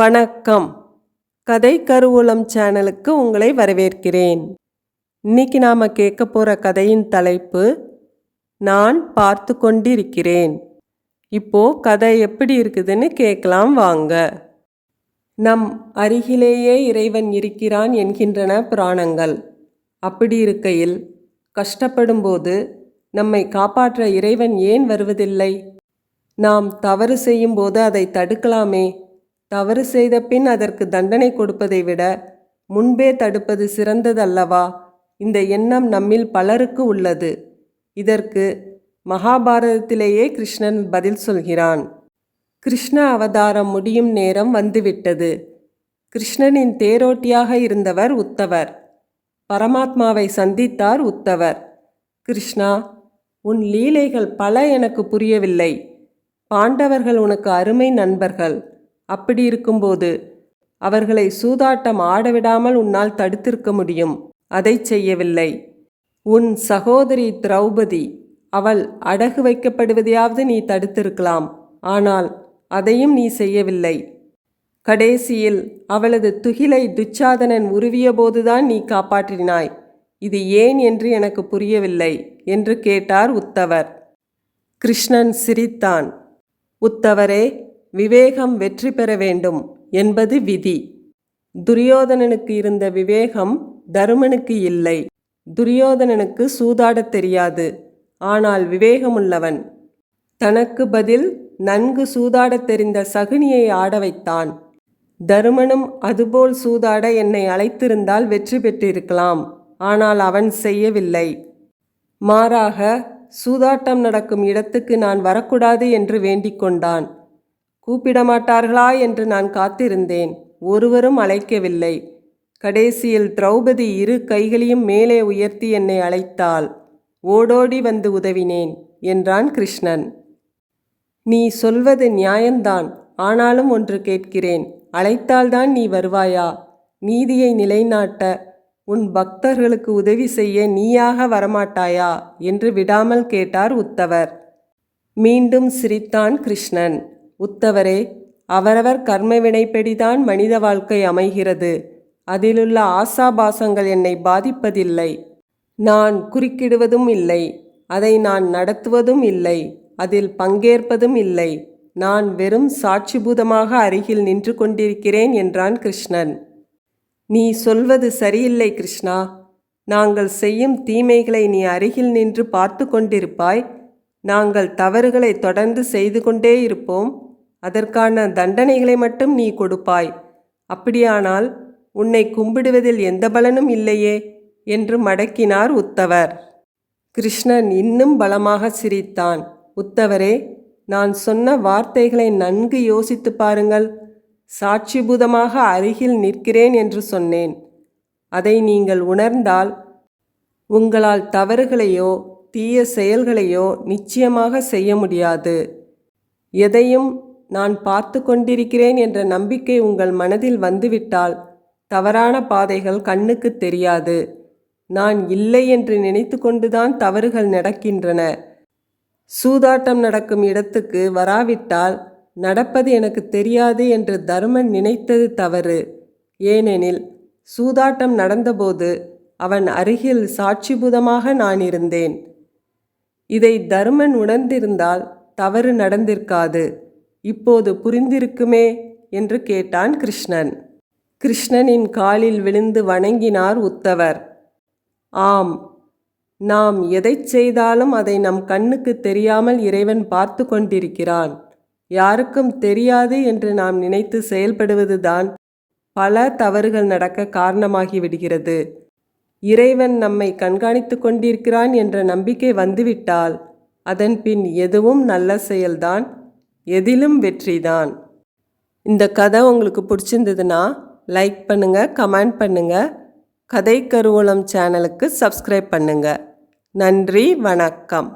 வணக்கம். கதை கருவூலம் சேனலுக்கு உங்களை வரவேற்கிறேன். இன்னைக்கு நாம் கேட்க போகிற கதையின் தலைப்பு நான் பார்த்து கொண்டிருக்கிறேன். இப்போ கதை எப்படி இருக்குதுன்னு கேட்கலாம் வாங்க. நம் அருகிலேயே இறைவன் இருக்கிறான் என்கின்றன புராணங்கள். அப்படி இருக்கையில் கஷ்டப்படும்போது நம்மை காப்பாற்ற இறைவன் ஏன் வருவதில்லை? நாம் தவறு செய்யும்போது அதை தடுக்கலாமே? தவறு செய்த பின் அதற்கு தண்டனை கொடுப்பதை விட முன்பே தடுப்பது சிறந்ததல்லவா? இந்த எண்ணம் நம்மில் பலருக்கு உள்ளது. இதற்கு மகாபாரதத்திலேயே கிருஷ்ணன் பதில் சொல்கிறான். கிருஷ்ண அவதாரம் முடியும் நேரம் வந்துவிட்டது. கிருஷ்ணனின் தேரோட்டியாக இருந்தவர் உத்தவர். பரமாத்மாவை சந்தித்தார் உத்தவர். கிருஷ்ணா உன் லீலைகள் பல எனக்கு புரியவில்லை. பாண்டவர்கள் உனக்கு அருமை நண்பர்கள். அப்படி இருக்கும்போது அவர்களை சூதாட்டம் ஆடவிடாமல் உன்னால் தடுத்திருக்க முடியும். அதை செய்யவில்லை. உன் சகோதரி திரௌபதி அவள் அடகு வைக்கப்படுவதையாவது நீ தடுத்திருக்கலாம். ஆனால் அதையும் நீ செய்யவில்லை. கடைசியில் அவளது துகிலை துச்சாதனன் உருவியபோதுதான் நீ காப்பாற்றினாய். இது ஏன் என்று எனக்கு புரியவில்லை என்று கேட்டார் உத்தவர். கிருஷ்ணன் சிரித்தான். உத்தவரே விவேகம் வெற்றி பெற வேண்டும் என்பது விதி. துரியோதனனுக்கு இருந்த விவேகம் தருமனுக்கு இல்லை. துரியோதனனுக்கு சூதாடத் தெரியாது. ஆனால் விவேகமுள்ளவன். தனக்கு பதில் நன்கு சூதாடத் தெரிந்த சகுனியை ஆட வைத்தான். தருமனும் அதுபோல் சூதாட என்னை அழைத்திருந்தால் வெற்றி பெற்றிருக்கலாம். ஆனால் அவன் செய்யவில்லை. மாறாக சூதாட்டம் நடக்கும் இடத்துக்கு நான் வரக்கூடாது என்று வேண்டிக் கொண்டான். கூப்பிட மாட்டார்களா என்று நான் காத்திருந்தேன். ஒருவரும் அழைக்கவில்லை. கடைசியில் திரௌபதி இரு கைகளையும் மேலே உயர்த்தி என்னை அழைத்தாள். ஓடோடி வந்து உதவினேன் என்றான் கிருஷ்ணன். நீ சொல்வது நியாயம்தான். ஆனாலும் ஒன்று கேட்கிறேன். அழைத்தால்தான் நீ வருவாயா? நீதியை நிலைநாட்ட உன் பக்தர்களுக்கு உதவி செய்ய நீயாக வரமாட்டாயா? என்று விடாமல் கேட்டார் உத்தவர். மீண்டும் சிரித்தான் கிருஷ்ணன். உத்தவரே அவரவர் கர்ம வினைப்படிதான் மனித வாழ்க்கை அமைகிறது. அதிலுள்ள ஆசாபாசங்கள் என்னை பாதிப்பதில்லை. நான் குறுக்கிடுவதும் இல்லை. அதை நான் நடத்துவதும் இல்லை. அதில் பங்கேற்பதும் இல்லை. நான் வெறும் சாட்சிபூதமாக அருகில் நின்று கொண்டிருக்கிறேன் என்றான் கிருஷ்ணன். நீ சொல்வது சரியில்லை கிருஷ்ணா. நாங்கள் செய்யும் தீமைகளை நீ அருகில் நின்று பார்த்து கொண்டிருப்பாய். நாங்கள் தவறுகளை தொடர்ந்து செய்து கொண்டே இருப்போம். அதற்கான தண்டனைகளை மட்டும் நீ கொடுப்பாய். அப்படியானால் உன்னை கும்பிடுவதில் எந்த பலனும் இல்லையே என்று மடக்கினார் உத்தவர். கிருஷ்ணன் இன்னும் பலமாக சிரித்தான். உத்தவரே நான் சொன்ன வார்த்தைகளை நன்கு யோசித்து பாருங்கள். சாட்சிபூதமாக அருகில் நிற்கிறேன் என்று சொன்னேன். அதை நீங்கள் உணர்ந்தால் உங்களால் தவறுகளையோ தீய செயல்களையோ நிச்சயமாக செய்ய முடியாது. எதையும் நான் பார்த்து கொண்டிருக்கிறேன் என்ற நம்பிக்கை உங்கள் மனதில் வந்துவிட்டால் தவறான பாதைகள் கண்ணுக்கு தெரியாது. நான் இல்லை என்று நினைத்து கொண்டுதான் தவறுகள் நடக்கின்றன. சூதாட்டம் நடக்கும் இடத்துக்கு வராவிட்டால் நடப்பது எனக்கு தெரியாது என்று தருமன் நினைத்தது தவறு. ஏனெனில் சூதாட்டம் நடந்தபோது அவன் அருகில் சாட்சிபூதமாக நான் இருந்தேன். இதை தருமன் உணர்ந்திருந்தால் தவறு நடந்திருக்காது. இப்போது புரிந்திருக்குமே என்று கேட்டான் கிருஷ்ணன். கிருஷ்ணனின் காலில் விழுந்து வணங்கினார் உத்தவர். ஆம் நாம் எதை செய்தாலும் அதை நம் கண்ணுக்கு தெரியாமல் இறைவன் பார்த்து கொண்டிருக்கிறான். யாருக்கும் தெரியாது என்று நாம் நினைத்து செயல்படுவதுதான் பல தவறுகள் நடக்க காரணமாகி விடுகிறது. இறைவன் நம்மை கண்காணித்து கொண்டிருக்கிறான் என்ற நம்பிக்கை வந்துவிட்டால் அதன் பின் எதுவும் நல்ல செயல்தான் எதிலும் வெற்றிதான். இந்த கதை உங்களுக்கு பிடிச்சிருந்ததுன்னா லைக் பண்ணுங்கள் கமெண்ட் பண்ணுங்கள் கதை கருவூலம் சேனலுக்கு சப்ஸ்கிரைப் பண்ணுங்கள் நன்றி வணக்கம்.